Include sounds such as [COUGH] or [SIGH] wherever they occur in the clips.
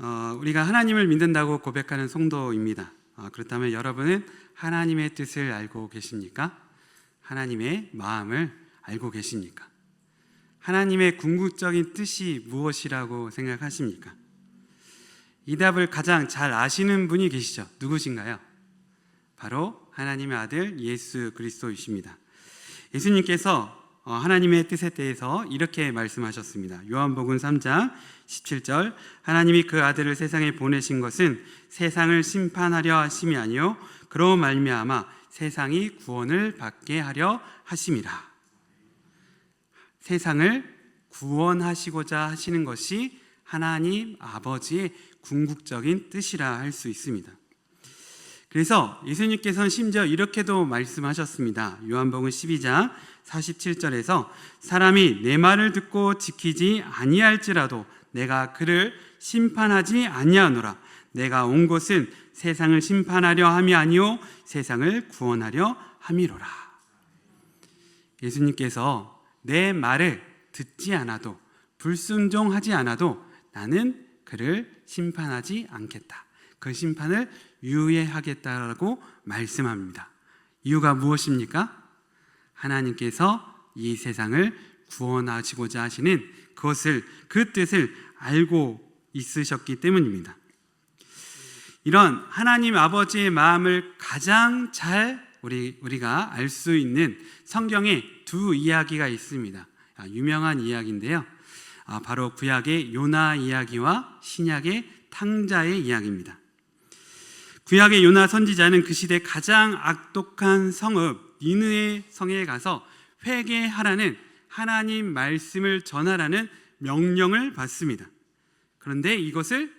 어, 우리가 하나님을 믿는다고 고백하는 성도입니다. 어, 그렇다면 여러분은 하나님의 뜻을 알고 계십니까? 하나님의 마음을 알고 계십니까? 하나님의 궁극적인 뜻이 무엇이라고 생각하십니까? 이 답을 가장 잘 아시는 분이 계시죠. 누구신가요? 바로 하나님의 아들 예수 그리스도이십니다. 예수님께서 어, 하나님의 뜻에 대해서 이렇게 말씀하셨습니다. 요한복음 3장 17절 하나님이 그 아들을 세상에 보내신 것은 세상을 심판하려 하심이 아니요 그로 말미암아 세상이 구원을 받게 하려 하심이라. 세상을 구원하시고자 하시는 것이 하나님 아버지의 궁극적인 뜻이라 할 수 있습니다. 그래서 예수님께서는 심지어 이렇게도 말씀하셨습니다. 요한복음 12장 47절에서 사람이 내 말을 듣고 지키지 아니할지라도 내가 그를 심판하지 아니하노라. 내가 온 곳은 세상을 심판하려 함이 아니요 세상을 구원하려 함이로라. 예수님께서 내 말을 듣지 않아도 불순종하지 않아도 나는 그를 심판하지 않겠다. 그 심판을 유예하겠다라고 말씀합니다. 이유가 무엇입니까? 하나님께서 이 세상을 구원하시고자 하시는 그것을 그 뜻을 알고 있으셨기 때문입니다. 이런 하나님 아버지의 마음을 가장 잘 우리 우리가 알 수 있는 성경에 두 이야기가 있습니다. 아, 유명한 이야기인데요. 아, 바로 구약의 요나 이야기와 신약의 탕자의 이야기입니다. 구약의 요나 선지자는 그 시대 가장 악독한 성읍 니느의 성에 가서 회개하라는 하나님 말씀을 전하라는 명령을 받습니다. 그런데 이것을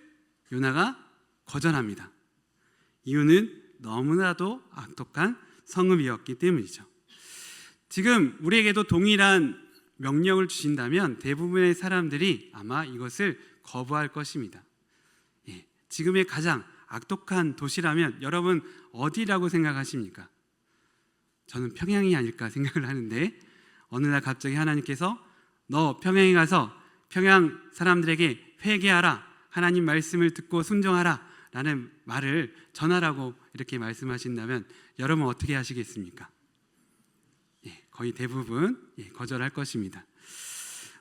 요나가 거절합니다. 이유는 너무나도 악독한 성읍이었기 때문이죠. 지금 우리에게도 동일한 명령을 주신다면 대부분의 사람들이 아마 이것을 거부할 것입니다. 예, 지금의 가장 악독한 도시라면 여러분 어디라고 생각하십니까? 저는 평양이 아닐까 생각을 하는데 어느 날 갑자기 하나님께서 너 평양에 가서 평양 사람들에게 회개하라 하나님 말씀을 듣고 순종하라 라는 말을 전하라고 이렇게 말씀하신다면 여러분 어떻게 하시겠습니까? 예, 거의 대부분 예, 거절할 것입니다.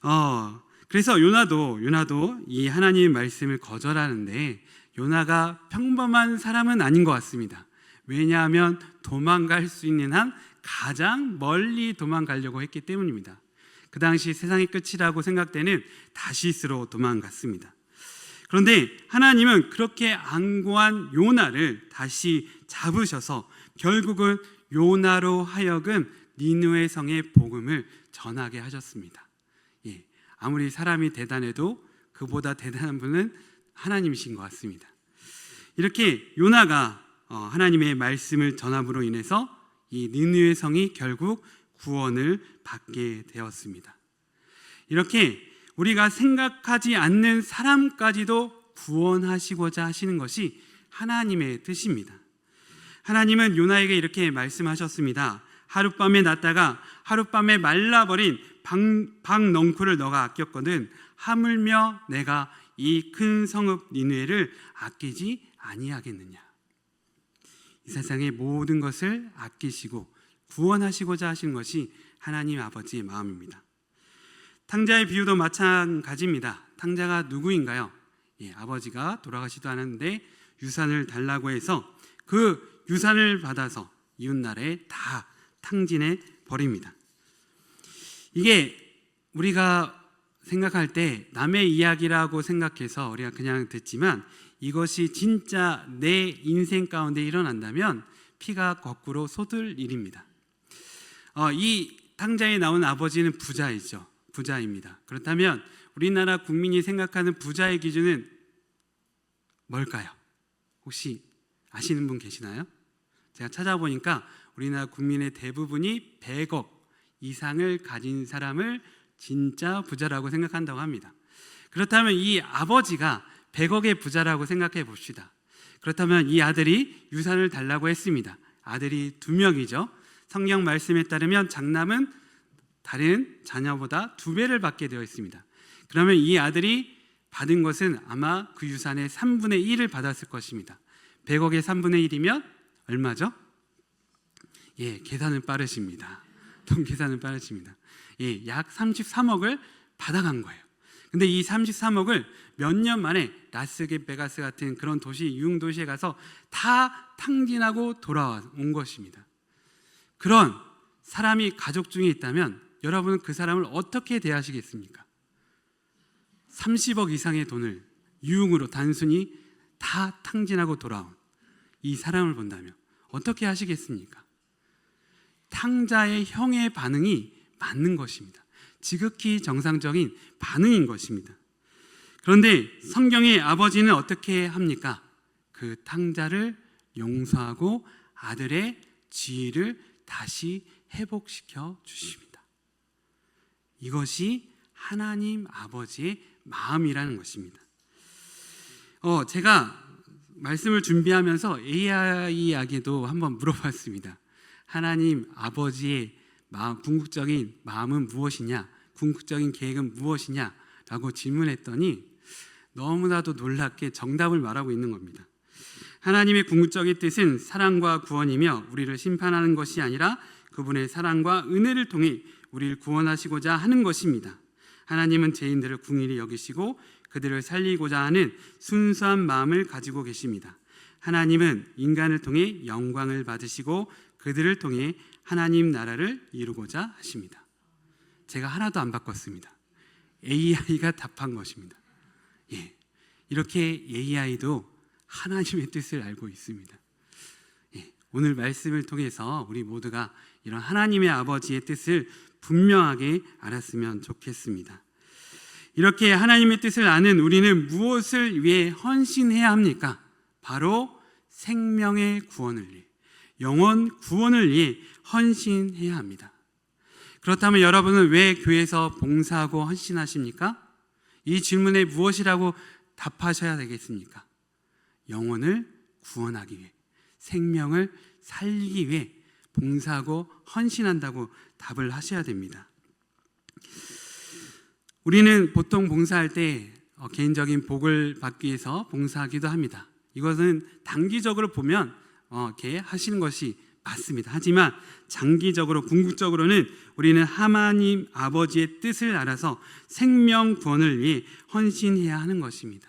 어, 그래서 요나도 요나도 이 하나님의 말씀을 거절하는데 요나가 평범한 사람은 아닌 것 같습니다. 왜냐하면 도망갈 수 있는 한 가장 멀리 도망가려고 했기 때문입니다. 그 당시 세상의 끝이라고 생각되는 다시스로 도망갔습니다. 그런데 하나님은 그렇게 안고한 요나를 다시 잡으셔서 결국은 요나로 하여금 니누의 성의 복음을 전하게 하셨습니다. 예, 아무리 사람이 대단해도 그보다 대단한 분은 하나님이신 것 같습니다. 이렇게 요나가 어, 하나님의 말씀을 전함으로 인해서 이 니느웨 성이 결국 구원을 받게 되었습니다. 이렇게 우리가 생각하지 않는 사람까지도 구원하시고자 하시는 것이 하나님의 뜻입니다. 하나님은 요나에게 이렇게 말씀하셨습니다. 하룻밤에 났다가 하룻밤에 말라버린 박, 박넝쿨을 너가 아꼈거든 하물며 내가 이 큰 성읍 니느웨를 아끼지 아니하겠느냐. 이 세상의 모든 것을 아끼시고 구원하시고자 하신 것이 하나님 아버지의 마음입니다. 탕자의 비유도 마찬가지입니다. 탕자가 누구인가요? 예, 아버지가 돌아가시도 않았는데 유산을 달라고 해서 그 유산을 받아서 이웃나라에 다 탕진해 버립니다. 이게 우리가 생각할 때 남의 이야기라고 생각해서 우리가 그냥 듣지만 이것이 진짜 내 인생 가운데 일어난다면 피가 거꾸로 쏟을 일입니다. 어, 이 탕자에 나온 아버지는 부자이죠. 부자입니다. 그렇다면 우리나라 국민이 생각하는 부자의 기준은 뭘까요? 혹시 아시는 분 계시나요? 제가 찾아보니까 우리나라 국민의 대부분이 100억 이상을 가진 사람을 진짜 부자라고 생각한다고 합니다. 그렇다면 이 아버지가 100억의 부자라고 생각해 봅시다. 그렇다면 이 아들이 유산을 달라고 했습니다. 아들이 두 명이죠. 성경 말씀에 따르면 장남은 다른 자녀보다 두 배를 받게 되어 있습니다. 그러면 이 아들이 받은 것은 아마 그 유산의 3분의 1을 받았을 것입니다. 100억의 3분의 1이면 얼마죠? 예, 계산은 빠르십니다. [LAUGHS] 돈 계산은 빠르십니다. 예, 약 33억을 받아간 거예요. 근데 이 33억을 몇 년 만에 라스베가스 같은 그런 도시 유흥 도시에 가서 다 탕진하고 돌아온 것입니다. 그런 사람이 가족 중에 있다면 여러분은 그 사람을 어떻게 대하시겠습니까? 30억 이상의 돈을 유흥으로 단순히 다 탕진하고 돌아온 이 사람을 본다면 어떻게 하시겠습니까? 탕자의 형의 반응이 맞는 것입니다. 지극히 정상적인 반응인 것입니다. 그런데 성경의 아버지는 어떻게 합니까? 그 탕자를 용서하고 아들의 지위를 다시 회복시켜 주십니다. 이것이 하나님 아버지의 마음이라는 것입니다. 어, 제가 말씀을 준비하면서 AI에게도 한번 물어봤습니다. 하나님 아버지의 마음, 궁극적인 마음은 무엇이냐? 궁극적인 계획은 무엇이냐? 라고 질문했더니 너무나도 놀랍게 정답을 말하고 있는 겁니다. 하나님의 궁극적인 뜻은 사랑과 구원이며 우리를 심판하는 것이 아니라 그분의 사랑과 은혜를 통해 우리를 구원하시고자 하는 것입니다. 하나님은 죄인들을 궁일이 여기시고 그들을 살리고자 하는 순수한 마음을 가지고 계십니다. 하나님은 인간을 통해 영광을 받으시고 그들을 통해 하나님 나라를 이루고자 하십니다. 제가 하나도 안 바꿨습니다. AI가 답한 것입니다. 예. 이렇게 AI도 하나님의 뜻을 알고 있습니다. 예. 오늘 말씀을 통해서 우리 모두가 이런 하나님의 아버지의 뜻을 분명하게 알았으면 좋겠습니다. 이렇게 하나님의 뜻을 아는 우리는 무엇을 위해 헌신해야 합니까? 바로 생명의 구원을 위해, 영원 구원을 위해 헌신해야 합니다. 그렇다면 여러분은 왜 교회에서 봉사하고 헌신하십니까? 이 질문에 무엇이라고 답하셔야 되겠습니까? 영혼을 구원하기 위해, 생명을 살리기 위해 봉사하고 헌신한다고 답을 하셔야 됩니다. 우리는 보통 봉사할 때 어, 개인적인 복을 받기 위해서 봉사하기도 합니다. 이것은 단기적으로 보면 어, 이렇게 하시는 것이 맞습니다. 하지만 장기적으로 궁극적으로는 우리는 하나님 아버지의 뜻을 알아서 생명 구원을 위해 헌신해야 하는 것입니다.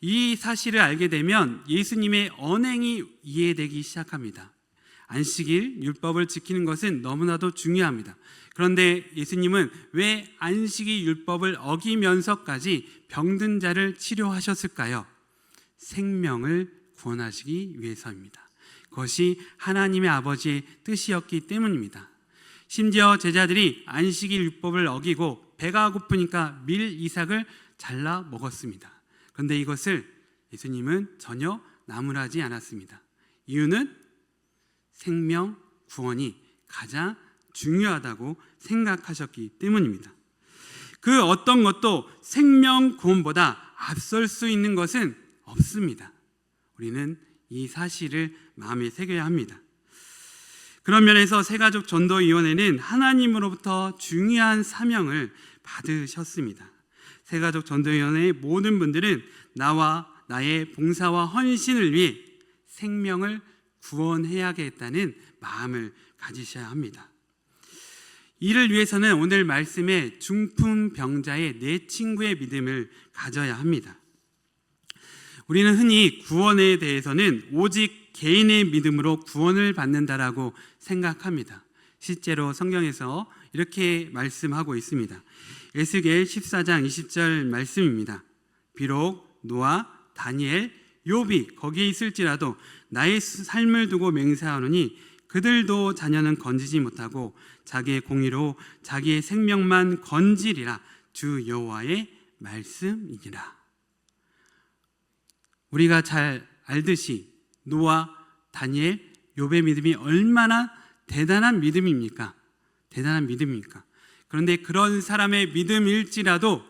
이 사실을 알게 되면 예수님의 언행이 이해되기 시작합니다. 안식일 율법을 지키는 것은 너무나도 중요합니다. 그런데 예수님은 왜 안식일 율법을 어기면서까지 병든 자를 치료하셨을까요? 생명을 구원하시기 위해서입니다. 그것이 하나님의 아버지의 뜻이었기 때문입니다. 심지어 제자들이 안식일 율법을 어기고 배가 고프니까 밀 이삭을 잘라 먹었습니다. 그런데 이것을 예수님은 전혀 나무라지 않았습니다. 이유는 생명 구원이 가장 중요하다고 생각하셨기 때문입니다. 그 어떤 것도 생명 구원보다 앞설 수 있는 것은 없습니다. 우리는 이 사실을 마음에 새겨야 합니다. 그런 면에서 새가족 전도위원회는 하나님으로부터 중요한 사명을 받으셨습니다. 새가족 전도위원회의 모든 분들은 나와 나의 봉사와 헌신을 위해 생명을 구원해야겠다는 마음을 가지셔야 합니다. 이를 위해서는 오늘 말씀에 중풍 병자의 내 친구의 믿음을 가져야 합니다. 우리는 흔히 구원에 대해서는 오직 개인의 믿음으로 구원을 받는다라고 생각합니다. 실제로 성경에서 이렇게 말씀하고 있습니다. 에스겔 14장 20절 말씀입니다. 비록 노아, 다니엘, 욥이 거기에 있을지라도 나의 삶을 두고 맹세하노니 그들도 자녀는 건지지 못하고 자기의 공의로 자기의 생명만 건지리라 주 여호와의 말씀이니라. 우리가 잘 알듯이 노아, 다니엘, 욥의 믿음이 얼마나 대단한 믿음입니까? 대단한 믿음입니까? 그런데 그런 사람의 믿음일지라도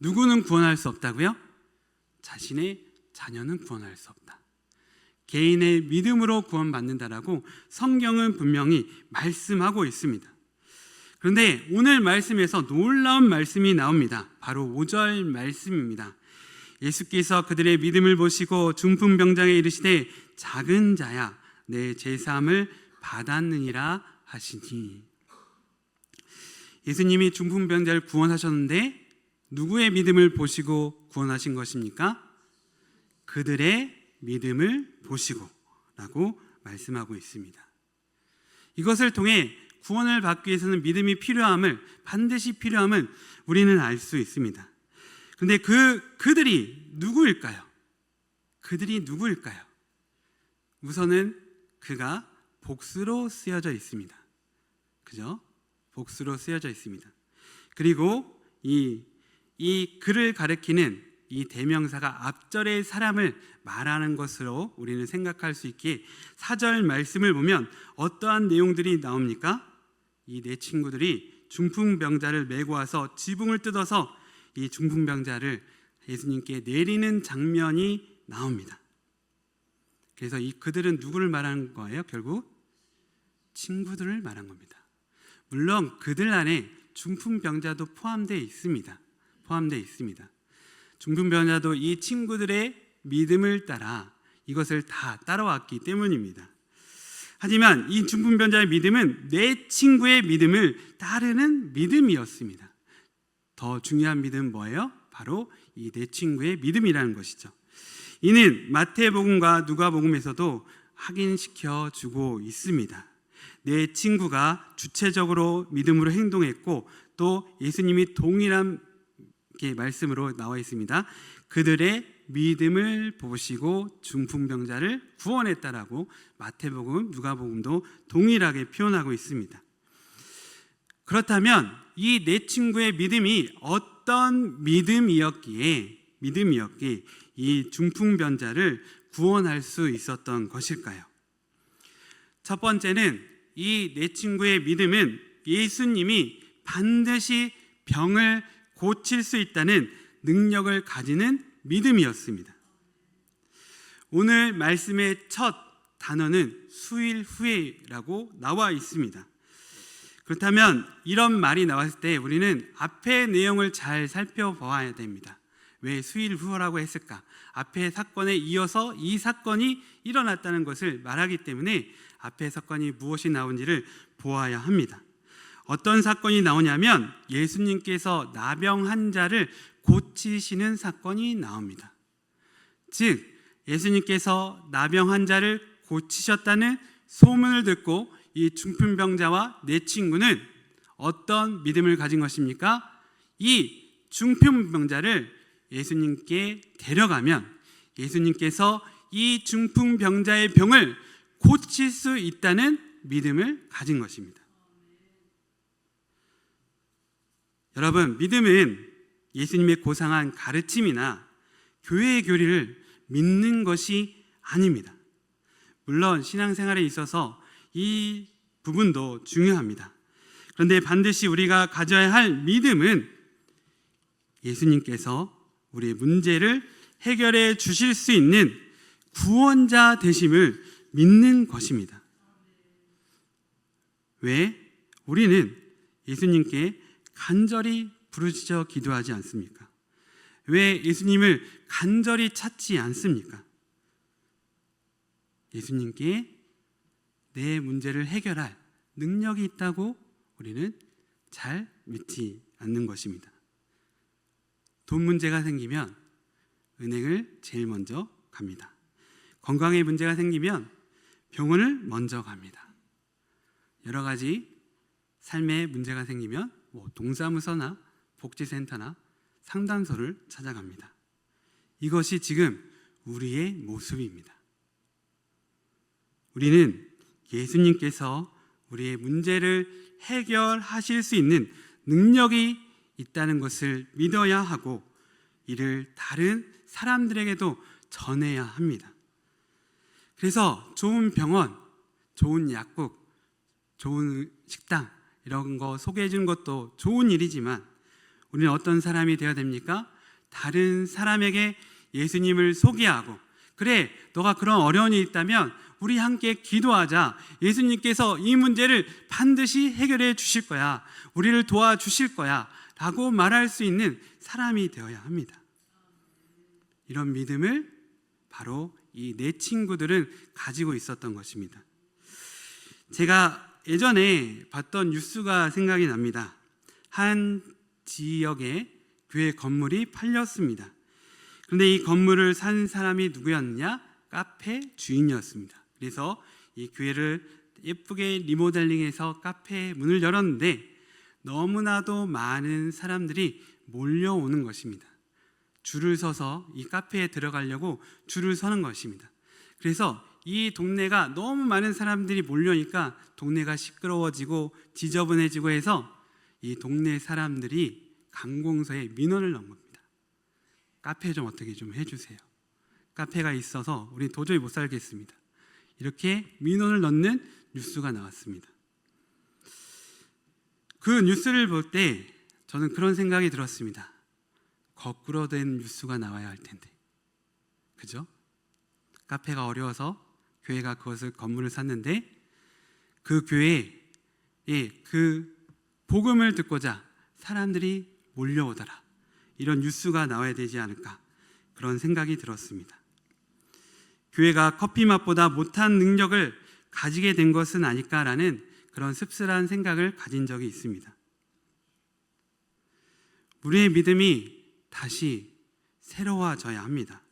누구는 구원할 수 없다고요? 자신의 자녀는 구원할 수 없다. 개인의 믿음으로 구원받는다라고 성경은 분명히 말씀하고 있습니다. 그런데 오늘 말씀에서 놀라운 말씀이 나옵니다. 바로 5절 말씀입니다. 예수께서 그들의 믿음을 보시고 중풍병자에 이르시되 작은 자야 내 제사함을 받았느니라 하시니 예수님이 중풍병자를 구원하셨는데 누구의 믿음을 보시고 구원하신 것입니까? 그들의 믿음을 보시고라고 말씀하고 있습니다. 이것을 통해 구원을 받기 위해서는 믿음이 필요함을 반드시 필요함을 우리는 알 수 있습니다. 근데 그 그들이 누구일까요? 그들이 누구일까요? 우선은 그가 복수로 쓰여져 있습니다. 그죠? 복수로 쓰여져 있습니다. 그리고 이, 이 그를 가리키는 이 대명사가 앞절의 사람을 말하는 것으로 우리는 생각할 수 있기에 사절 말씀을 보면 어떠한 내용들이 나옵니까? 이네 친구들이 중풍병자를 메고 와서 지붕을 뜯어서 이 중풍병자를 예수님께 내리는 장면이 나옵니다. 그래서 이 그들은 누구를 말하는 거예요? 결국 친구들을 말한 겁니다. 물론 그들 안에 중풍병자도 포함되어 있습니다. 포함되어 있습니다. 중풍병자도 이 친구들의 믿음을 따라 이것을 다 따라왔기 때문입니다. 하지만 이 중풍병자의 믿음은 내 친구의 믿음을 따르는 믿음이었습니다. 더 중요한 믿음은 뭐예요? 바로 이 내 친구의 믿음이라는 것이죠. 이는 마태복음과 누가복음에서도 확인시켜 주고 있습니다. 내 친구가 주체적으로 믿음으로 행동했고 또 예수님이 동일한 말씀으로 나와 있습니다. 그들의 믿음을 보시고 중풍병자를 구원했다라고 마태복음, 누가복음도 동일하게 표현하고 있습니다. 그렇다면 이내 친구의 믿음이 어떤 믿음이었기에 믿음이었기에 이 중풍병자를 구원할 수 있었던 것일까요? 첫 번째는 이내 친구의 믿음은 예수님이 반드시 병을 고칠 수 있다는 능력을 가지는 믿음이었습니다. 오늘 말씀의 첫 단어는 수일 후에라고 나와 있습니다. 그렇다면 이런 말이 나왔을 때 우리는 앞의 내용을 잘 살펴봐야 됩니다. 왜 수일 후라고 했을까? 앞의 사건에 이어서 이 사건이 일어났다는 것을 말하기 때문에 앞의 사건이 무엇이 나온지를 보아야 합니다. 어떤 사건이 나오냐면 예수님께서 나병 환자를 고치시는 사건이 나옵니다. 즉 예수님께서 나병 환자를 고치셨다는 소문을 듣고 이 중풍병자와 내 친구는 어떤 믿음을 가진 것입니까? 이 중풍병자를 예수님께 데려가면 예수님께서 이 중풍병자의 병을 고칠 수 있다는 믿음을 가진 것입니다. 여러분, 믿음은 예수님의 고상한 가르침이나 교회의 교리를 믿는 것이 아닙니다. 물론 신앙생활에 있어서 이 부분도 중요합니다. 그런데 반드시 우리가 가져야 할 믿음은 예수님께서 우리의 문제를 해결해 주실 수 있는 구원자 되심을 믿는 것입니다. 왜? 우리는 예수님께 간절히 부르짖어 기도하지 않습니까? 왜 예수님을 간절히 찾지 않습니까? 예수님께 내 문제를 해결할 능력이 있다고 우리는 잘 믿지 않는 것입니다. 돈 문제가 생기면 은행을 제일 먼저 갑니다. 건강에 문제가 생기면 병원을 먼저 갑니다. 여러 가지 삶에 문제가 생기면 뭐 동사무소나 복지센터나 상담소를 찾아갑니다. 이것이 지금 우리의 모습입니다. 우리는 예수님께서 우리의 문제를 해결하실 수 있는 능력이 있다는 것을 믿어야 하고 이를 다른 사람들에게도 전해야 합니다. 그래서 좋은 병원, 좋은 약국, 좋은 식당 이런 거 소개해 주는 것도 좋은 일이지만 우리는 어떤 사람이 되어야 됩니까? 다른 사람에게 예수님을 소개하고 그래 너가 그런 어려움이 있다면 우리 함께 기도하자. 예수님께서 이 문제를 반드시 해결해 주실 거야. 우리를 도와주실 거야. 라고 말할 수 있는 사람이 되어야 합니다. 이런 믿음을 바로 이 내 친구들은 가지고 있었던 것입니다. 제가 예전에 봤던 뉴스가 생각이 납니다. 한 지역에 교회 건물이 팔렸습니다. 그런데 이 건물을 산 사람이 누구였냐? 카페 주인이었습니다. 그래서 이 교회를 예쁘게 리모델링해서 카페 문을 열었는데 너무나도 많은 사람들이 몰려오는 것입니다. 줄을 서서 이 카페에 들어가려고 줄을 서는 것입니다. 그래서 이 동네가 너무 많은 사람들이 몰려니까 동네가 시끄러워지고 지저분해지고 해서 이 동네 사람들이 관공서에 민원을 넣은 겁니다. 카페 좀 어떻게 좀 해주세요. 카페가 있어서 우리 도저히 못 살겠습니다. 이렇게 민원을 넣는 뉴스가 나왔습니다. 그 뉴스를 볼 때 저는 그런 생각이 들었습니다. 거꾸로 된 뉴스가 나와야 할 텐데. 그죠? 카페가 어려워서 교회가 그것을 건물을 샀는데 그 교회에 그 복음을 듣고자 사람들이 몰려오더라. 이런 뉴스가 나와야 되지 않을까 그런 생각이 들었습니다. 교회가 커피 맛보다 못한 능력을 가지게 된 것은 아닐까라는 그런 씁쓸한 생각을 가진 적이 있습니다. 우리의 믿음이 다시 새로워져야 합니다.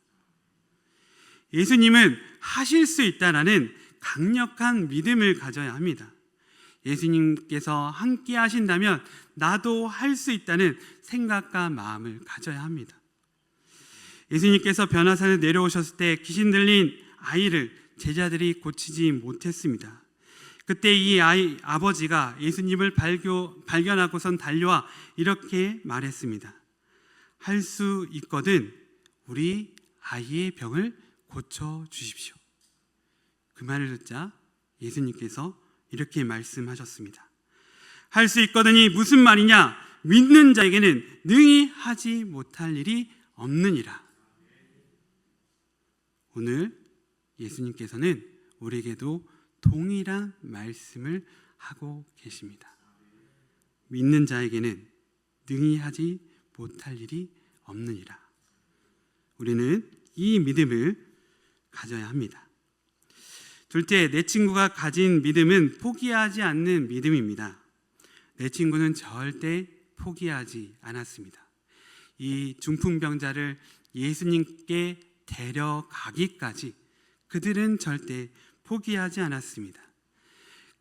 예수님은 하실 수 있다라는 강력한 믿음을 가져야 합니다. 예수님께서 함께 하신다면 나도 할 수 있다는 생각과 마음을 가져야 합니다. 예수님께서 변화산에 내려오셨을 때 귀신 들린 아이를 제자들이 고치지 못했습니다. 그때 이 아이 아버지가 예수님을 발교, 발견하고선 달려와 이렇게 말했습니다. 할 수 있거든 우리 아이의 병을 고쳐 주십시오. 그 말을 듣자 예수님께서 이렇게 말씀하셨습니다. 할 수 있거든이 무슨 말이냐? 믿는 자에게는 능히 하지 못할 일이 없느니라. 오늘 예수님께서는 우리에게도 동일한 말씀을 하고 계십니다. 믿는 자에게는 능히 하지 못할 일이 없느니라. 우리는 이 믿음을 가져야 합니다. 둘째, 내 친구가 가진 믿음은 포기하지 않는 믿음입니다. 내 친구는 절대 포기하지 않았습니다. 이 중풍병자를 예수님께 데려가기까지 그들은 절대 포기하지 않았습니다.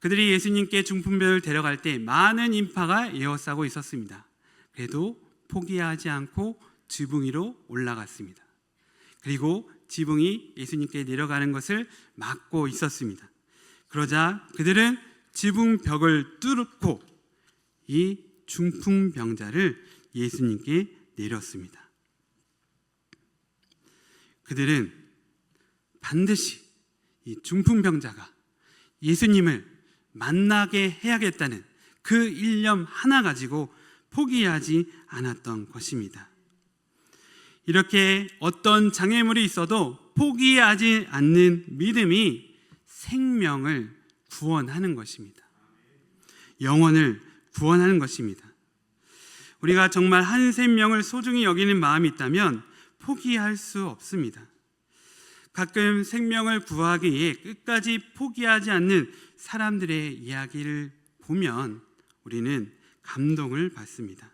그들이 예수님께 중풍병을 데려갈 때 많은 인파가 에워싸고 있었습니다. 그래도 포기하지 않고 지붕 위로 올라갔습니다. 그리고 지붕이 예수님께 내려가는 것을 막고 있었습니다. 그러자 그들은 지붕 벽을 뚫고 이 중풍병자를 예수님께 내렸습니다. 그들은 반드시 이 중풍병자가 예수님을 만나게 해야겠다는 그 일념 하나 가지고 포기하지 않았던 것입니다. 이렇게 어떤 장애물이 있어도 포기하지 않는 믿음이 생명을 구원하는 것입니다. 영혼을 구원하는 것입니다. 우리가 정말 한 생명을 소중히 여기는 마음이 있다면 포기할 수 없습니다. 가끔 생명을 구하기 위해 끝까지 포기하지 않는 사람들의 이야기를 보면 우리는 감동을 받습니다.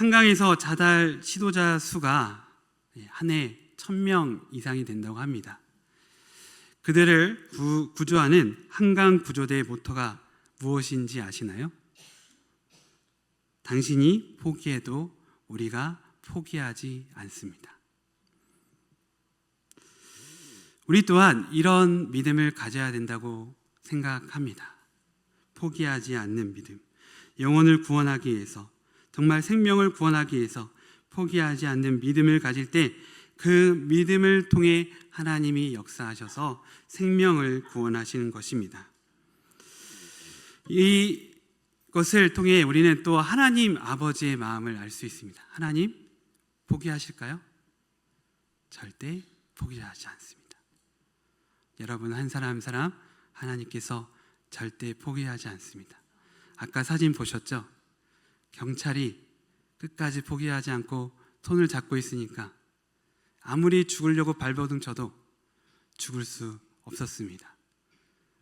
한강에서 자달 시도자 수가 한해천명 이상이 된다고 합니다. 그들을 구, 구조하는 한강 구조대의 모토가 무엇인지 아시나요? 당신이 포기해도 우리가 포기하지 않습니다. 우리 또한 이런 믿음을 가져야 된다고 생각합니다. 포기하지 않는 믿음. 영혼을 구원하기 위해서, 정말 생명을 구원하기 위해서 포기하지 않는 믿음을 가질 때 그 믿음을 통해 하나님이 역사하셔서 생명을 구원하시는 것입니다. 이것을 통해 우리는 또 하나님 아버지의 마음을 알 수 있습니다. 하나님 포기하실까요? 절대 포기하지 않습니다. 여러분 한 사람 한 사람 하나님께서 절대 포기하지 않습니다. 아까 사진 보셨죠? 경찰이 끝까지 포기하지 않고 손을 잡고 있으니까 아무리 죽으려고 발버둥 쳐도 죽을 수 없었습니다.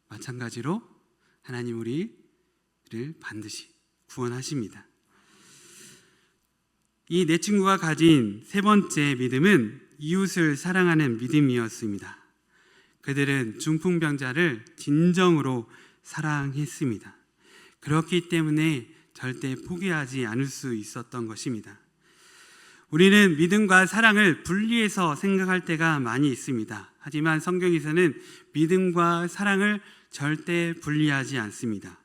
마찬가지로 하나님 우리를 반드시 구원하십니다. 이 내 친구가 가진 세 번째 믿음은 이웃을 사랑하는 믿음이었습니다. 그들은 중풍병자를 진정으로 사랑했습니다. 그렇기 때문에 절대 포기하지 않을 수 있었던 것입니다. 우리는 믿음과 사랑을 분리해서 생각할 때가 많이 있습니다. 하지만 성경에서는 믿음과 사랑을 절대 분리하지 않습니다.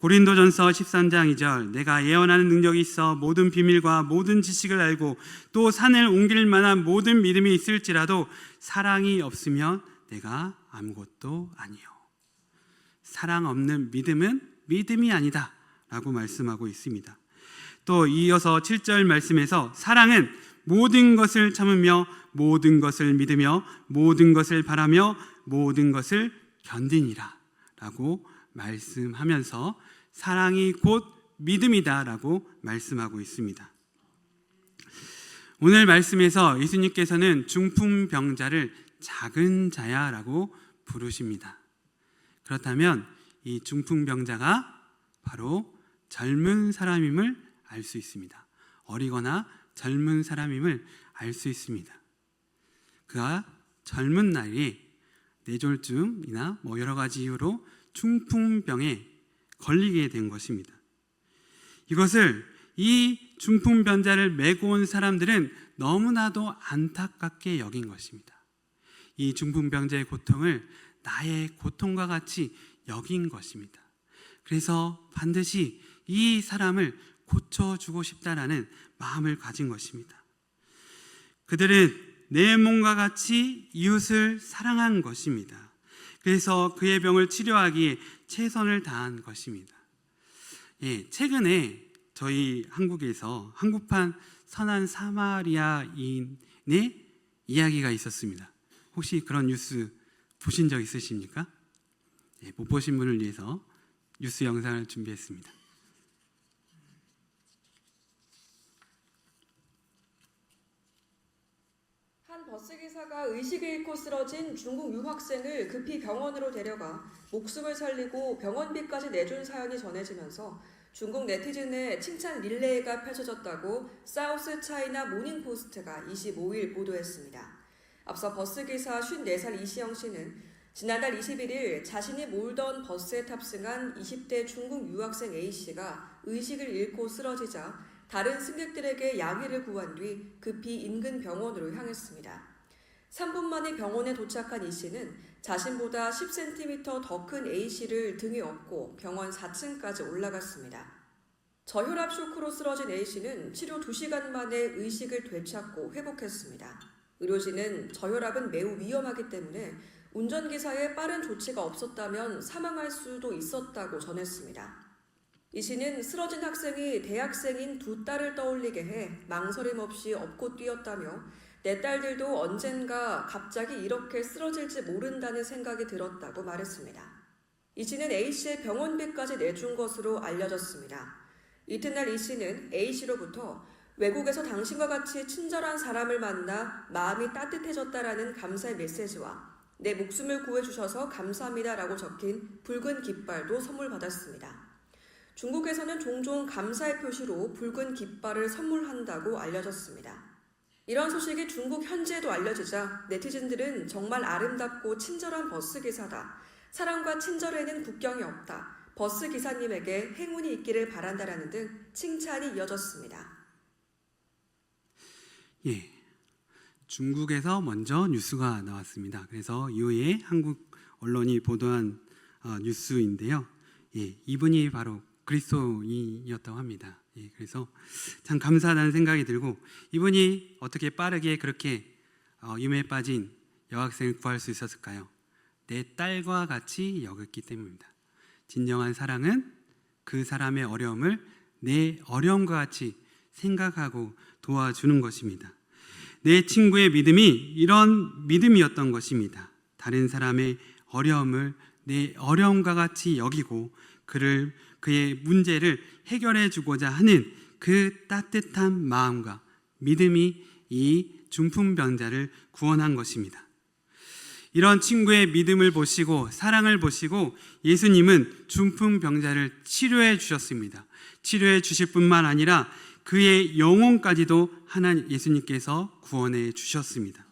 고린도전서 13장 2절 내가 예언하는 능력이 있어 모든 비밀과 모든 지식을 알고 또 산을 옮길 만한 모든 믿음이 있을지라도 사랑이 없으면 내가 아무것도 아니요. 사랑 없는 믿음은 믿음이 아니다. 라고 말씀하고 있습니다. 또 이어서 7절 말씀에서 사랑은 모든 것을 참으며 모든 것을 믿으며 모든 것을 바라며 모든 것을 견디니라. 라고 말씀하면서 사랑이 곧 믿음이다 라고 말씀하고 있습니다. 오늘 말씀에서 예수님께서는 중풍병자를 작은 자야라고 부르십니다. 그렇다면 이 중풍병자가 바로 젊은 사람임을 알 수 있습니다. 어리거나 젊은 사람임을 알 수 있습니다. 그가 젊은 나이에 뇌졸중이나 뭐 여러 가지 이유로 중풍병에 걸리게 된 것입니다. 이것을 이 중풍병자를 메고 온 사람들은 너무나도 안타깝게 여긴 것입니다. 이 중풍 병자의 고통을 나의 고통과 같이 여긴 것입니다. 그래서 반드시 이 사람을 고쳐주고 싶다라는 마음을 가진 것입니다. 그들은 내 몸과 같이 이웃을 사랑한 것입니다. 그래서 그의 병을 치료하기에 최선을 다한 것입니다. 예, 최근에 저희 한국에서 한국판 선한 사마리아인의 이야기가 있었습니다. 혹시 그런 뉴스 보신 적 있으십니까? 예, 못 보신 분을 위해서 뉴스 영상을 준비했습니다. 한 버스 기사가 의식을 잃고 쓰러진 중국 유학생을 급히 병원으로 데려가 목숨을 살리고 병원비까지 내준 사연이 전해지면서 중국 네티즌의 칭찬 릴레이가 펼쳐졌다고 사우스 차이나 모닝 포스트가 25일 보도했습니다. 앞서 버스 기사 54살 이시영 씨는 지난달 21일 자신이 몰던 버스에 탑승한 20대 중국 유학생 A 씨가 의식을 잃고 쓰러지자 다른 승객들에게 양해를 구한 뒤 급히 인근 병원으로 향했습니다. 3분 만에 병원에 도착한 이 씨는 자신보다 10cm 더 큰 A 씨를 등에 업고 병원 4층까지 올라갔습니다. 저혈압 쇼크로 쓰러진 A 씨는 치료 2시간 만에 의식을 되찾고 회복했습니다. 의료진은 저혈압은 매우 위험하기 때문에 운전기사의 빠른 조치가 없었다면 사망할 수도 있었다고 전했습니다. 이 씨는 쓰러진 학생이 대학생인 두 딸을 떠올리게 해 망설임 없이 업고 뛰었다며 내 딸들도 언젠가 갑자기 이렇게 쓰러질지 모른다는 생각이 들었다고 말했습니다. 이 씨는 A 씨의 병원비까지 내준 것으로 알려졌습니다. 이튿날 이 씨는 A 씨로부터 외국에서 당신과 같이 친절한 사람을 만나 마음이 따뜻해졌다라는 감사의 메시지와 내 목숨을 구해주셔서 감사합니다라고 적힌 붉은 깃발도 선물 받았습니다. 중국에서는 종종 감사의 표시로 붉은 깃발을 선물한다고 알려졌습니다. 이런 소식이 중국 현지에도 알려지자 네티즌들은 정말 아름답고 친절한 버스 기사다. 사랑과 친절에는 국경이 없다. 버스 기사님에게 행운이 있기를 바란다라는 등 칭찬이 이어졌습니다. 예. 중국에서 먼저 뉴스가 나왔습니다. 그래서 이후에 한국 언론이 보도한 어, 뉴스인데요. 예, 이분이 바로 그리스도인이었다고 합니다. 예, 그래서 참 감사하다는 생각이 들고 이분이 어떻게 빠르게 그렇게 어, 유매에 빠진 여학생을 구할 수 있었을까요? 내 딸과 같이 여겼기 때문입니다. 진정한 사랑은 그 사람의 어려움을 내 어려움과 같이 생각하고 도와주는 것입니다. 내 친구의 믿음이 이런 믿음이었던 것입니다. 다른 사람의 어려움을 내 어려움과 같이 여기고 그를 그의 문제를 해결해 주고자 하는 그 따뜻한 마음과 믿음이 이 중풍병자를 구원한 것입니다. 이런 친구의 믿음을 보시고 사랑을 보시고 예수님은 중풍병자를 치료해 주셨습니다. 치료해 주실 뿐만 아니라 그의 영혼까지도 하나님 예수님께서 구원해 주셨습니다.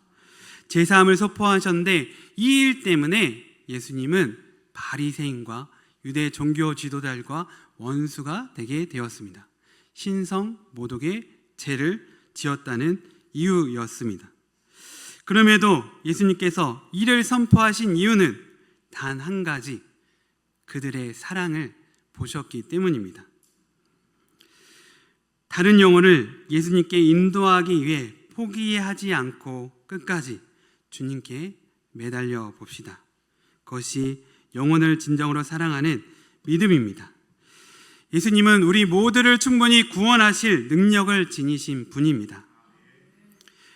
제사함을 선포하셨는데 이 일 때문에 예수님은 바리새인과 유대 종교 지도자들과 원수가 되게 되었습니다. 신성 모독의 죄를 지었다는 이유였습니다. 그럼에도 예수님께서 이를 선포하신 이유는 단 한 가지 그들의 사랑을 보셨기 때문입니다. 다른 영혼을 예수님께 인도하기 위해 포기하지 않고 끝까지 주님께 매달려 봅시다. 그것이 영혼을 진정으로 사랑하는 믿음입니다. 예수님은 우리 모두를 충분히 구원하실 능력을 지니신 분입니다.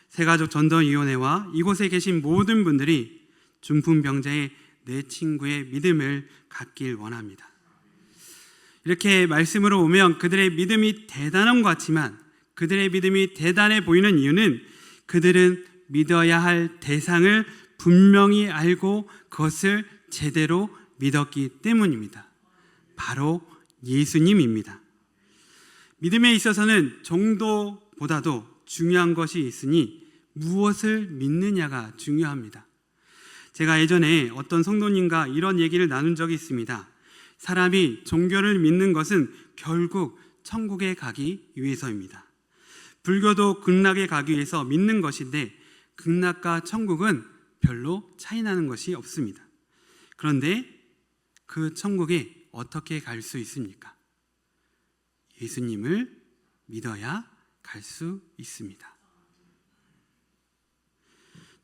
세가족 전도위원회와 이곳에 계신 모든 분들이 중풍병자의 내 친구의 믿음을 갖길 원합니다. 이렇게 말씀으로 오면 그들의 믿음이 대단한 것 같지만 그들의 믿음이 대단해 보이는 이유는 그들은 믿어야 할 대상을 분명히 알고 그것을 제대로 믿었기 때문입니다. 바로 예수님입니다. 믿음에 있어서는 정도보다도 중요한 것이 있으니 무엇을 믿느냐가 중요합니다. 제가 예전에 어떤 성도님과 이런 얘기를 나눈 적이 있습니다. 사람이 종교를 믿는 것은 결국 천국에 가기 위해서입니다. 불교도 극락에 가기 위해서 믿는 것인데 극락과 천국은 별로 차이 나는 것이 없습니다. 그런데 그 천국에 어떻게 갈 수 있습니까? 예수님을 믿어야 갈 수 있습니다.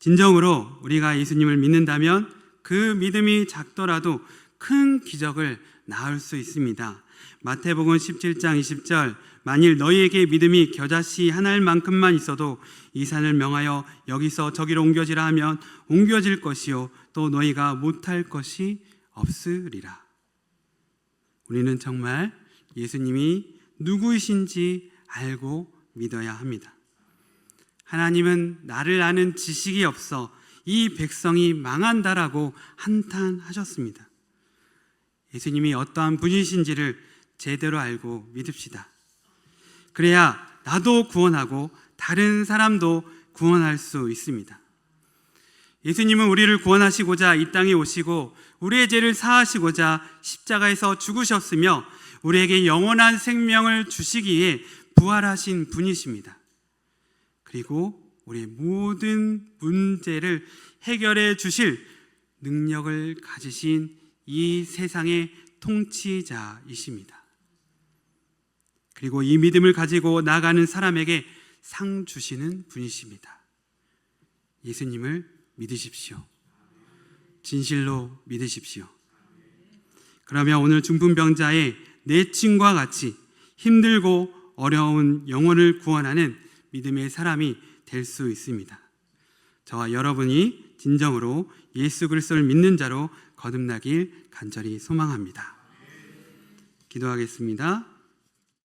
진정으로 우리가 예수님을 믿는다면 그 믿음이 작더라도 큰 기적을 낳을 수 있습니다. 마태복음 17장 20절 만일 너희에게 믿음이 겨자씨 하나만큼만 있어도 이 산을 명하여 여기서 저기로 옮겨지라 하면 옮겨질 것이요 또 너희가 못할 것이 없으리라. 우리는 정말 예수님이 누구이신지 알고 믿어야 합니다. 하나님은 나를 아는 지식이 없어 이 백성이 망한다라고 한탄하셨습니다. 예수님이 어떠한 분이신지를 제대로 알고 믿읍시다. 그래야 나도 구원하고 다른 사람도 구원할 수 있습니다. 예수님은 우리를 구원하시고자 이 땅에 오시고 우리의 죄를 사하시고자 십자가에서 죽으셨으며 우리에게 영원한 생명을 주시기에 부활하신 분이십니다. 그리고 우리의 모든 문제를 해결해 주실 능력을 가지신 이 세상의 통치자이십니다. 그리고 이 믿음을 가지고 나가는 사람에게 상 주시는 분이십니다. 예수님을 믿으십시오. 진실로 믿으십시오. 그러면 오늘 중풍병자의 내친과 같이 힘들고 어려운 영혼을 구원하는 믿음의 사람이 될 수 있습니다. 저와 여러분이 진정으로 예수 그리스도를 믿는 자로 거듭나길 간절히 소망합니다. 기도하겠습니다.